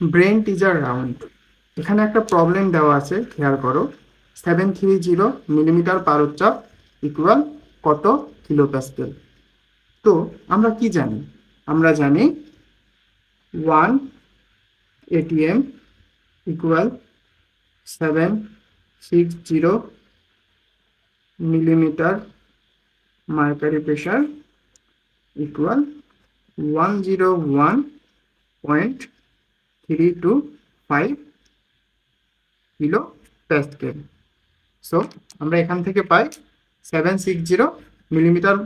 Brain teaser round এখানে একটা problem দেওয়া আছে, খেয়াল করো। সেভেন থ্রি জিরো মিলিমিটার পারোচ্চাপ ইকুয়াল কত কিলো প্যাসকেল তো আমরা কি জানি? আমরা জানি one ATM equal seven six zero millimetre mercury pressure equal one zero one point three two five kilo pascal so আমরা এখান থেকে পাই seven six zero millimetre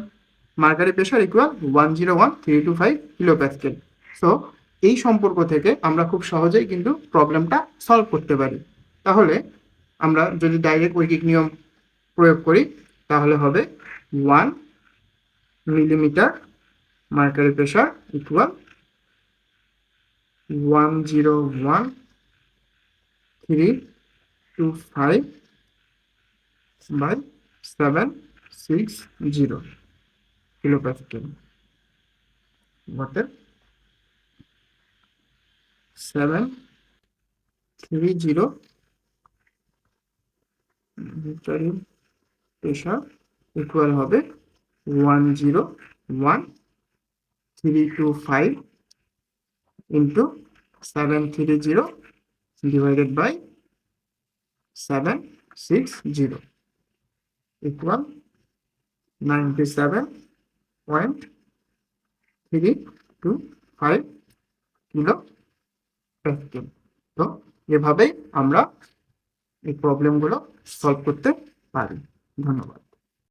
mercury pressure equal one zero one three two five kilo so এই সম্পর্ক থেকে আমরা খুব সহজেই কিন্তু প্রবলেমটা সলভ করতে পারি। তাহলে, আমরা যদি ডাইরেক্ট ঐকিক নিয়ম প্রয়োগ করি, তাহলে হবে one millimetre mercury pressure equal one zero one three two five by seven six zero kilo pascal অতএব seven three zero pressure equal হবে one zero one three two five into seven three zero divided by seven six zero equal ninety seven point three two five kilo pascal তো এভাবেই আমরা এই প্রবলেমগুলো solve করতে পারি। ধন্যবাদ।